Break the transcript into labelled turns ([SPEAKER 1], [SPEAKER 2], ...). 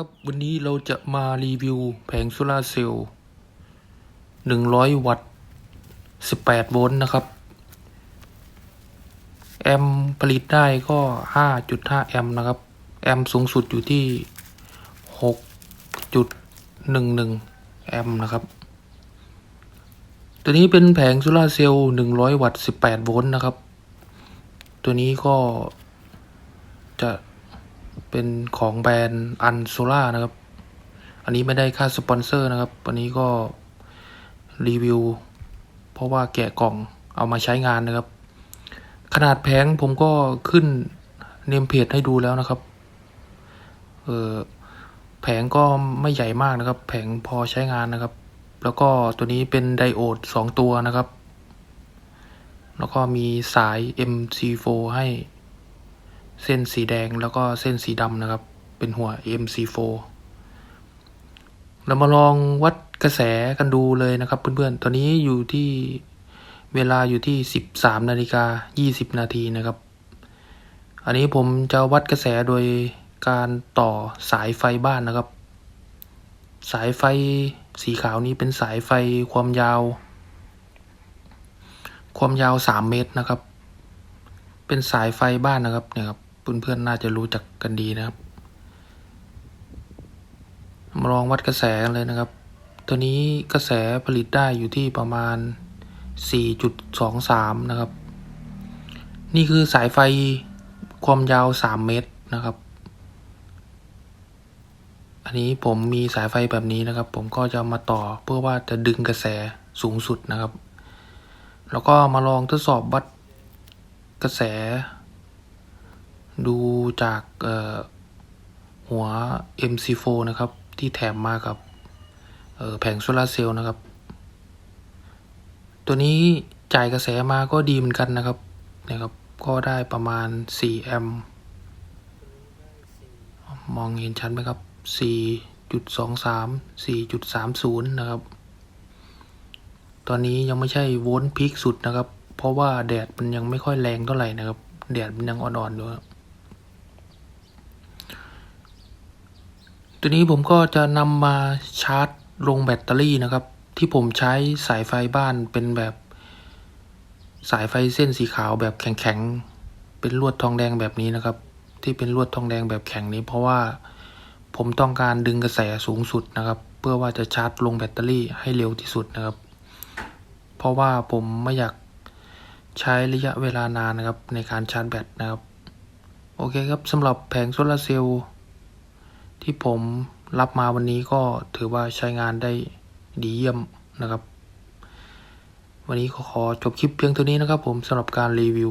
[SPEAKER 1] ครับวันนี้เราจะมารีวิวแผงโซลาเซลล์100 วัตต์ 18 โวลต์นะครับ แอมป์ผลิตได้ก็ 5.5 แอมป์นะครับ แอมป์สูงสุดอยู่ที่ 6.11 แอมป์นะครับ ตัวนี้เป็นแผงโซลาเซลล์100 วัตต์ 18 โวลต์นะครับ ตัวนี้ก็จะ เป็นของแบรนด์อันโซล่านะครับ อันนี้ไม่ได้ค่าสปอนเซอร์นะครับวันนี้ก็รีวิว เพราะว่าแกะกล่องเอามาใช้งานนะครับ ขนาดแผงผมก็ขึ้นเนมเพจให้ดูแล้วนะครับ เออแผงก็ไม่ใหญ่มากนะครับ แผงพอใช้งานนะครับ แล้วก็ตัวนี้เป็นไดโอดสองตัวนะครับ แล้วก็มีสาย MC4 ให้ เส้นสีแดงแล้วก็เส้นสีดำนะครับ เป็นหัว MC4 เรามาลองวัดกระแสกันดูเลยนะครับ เพื่อนๆตัวนี้อยู่ที่เวลาอยู่ที่ 13นาฬิกา20 นาทีนะครับ อันนี้ผมจะวัดกระแสโดยการต่อสายไฟบ้านนะครับ สายไฟสีขาวนี้เป็นสายไฟความยาว ความยาว 3 เมตรนะครับ เป็นสายไฟบ้านนะครับเนี่ยครับ เพื่อนๆน่าจะรู้จักกันดีนะครับมาลองวัดกระแสกันเลยนะครับ ตัวนี้กระแสผลิตได้อยู่ที่ประมาณ 4.23 นะครับ นี่คือสายไฟความยาว 3 เมตรนะครับ อันนี้ผมมีสายไฟแบบนี้นะครับ ผมก็จะมาต่อเพื่อว่าจะดึงกระแสสูงสุดนะครับ แล้วก็มาลองทดสอบวัดกระแส ดูจากหัว MC4 นะครับ ที่แถมมากับแผงโซลาร์เซลล์นะครับ ตัวนี้จ่ายกระแสมาก็ดีเหมือนกันนะครับนะครับ ก็ได้ประมาณ 4 แอมป์มองเห็นชัดไหมครับ 4.23 4.30 นะครับ ตอนนี้ยังไม่ใช่โวลต์พีคสุดนะครับ เพราะว่าแดดมันยังไม่ค่อยแรงเท่าไหร่นะครับ แดดมันยังอ่อนๆอยู่ครับ ตัวนี้ผมก็จะนำมาชาร์จลงแบตเตอรี่นะครับ ที่ผมใช้สายไฟบ้านเป็นแบบ สายไฟเส้นสีขาวแบบแข็งๆ เป็นลวดทองแดงแบบนี้นะครับ ที่เป็นลวดทองแดงแบบแข็งนี้ เพราะว่าผมต้องการดึงกระแสสูงสุดนะครับ เพื่อว่าจะชาร์จลงแบตเตอรี่ให้เร็วที่สุดนะครับ เพราะว่าผมไม่อยากใช้ระยะเวลานานนะครับในการชาร์จแบตนะครับ โอเคครับสำหรับแผงโซลาร์เซลล์ ที่ผมรับมาวันนี้ก็ถือว่าใช้งานได้ดีเยี่ยมนะครับ วันนี้ขอจบคลิปเพียงเท่านี้นะครับผมสำหรับการรีวิว